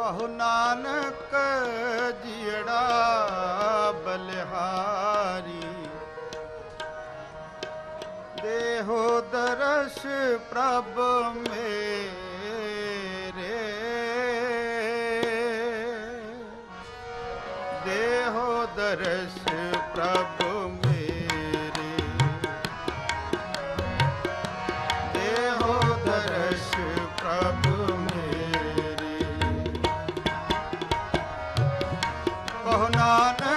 ਕਹੋ ਨਾਨਕ ਜੀੜਾ ਬਲਿਹਾਰੀ। ਦੇਹੋ ਦਰਸ ਪ੍ਰਭ ਮੇਰੇ। ਦੇਹੋ ਦਰਸ ਪ੍ਰਭ ਮੇਰੇ। ਦੇਹੋ ਦਰਸ ਪ੍ਰਭ কহনানা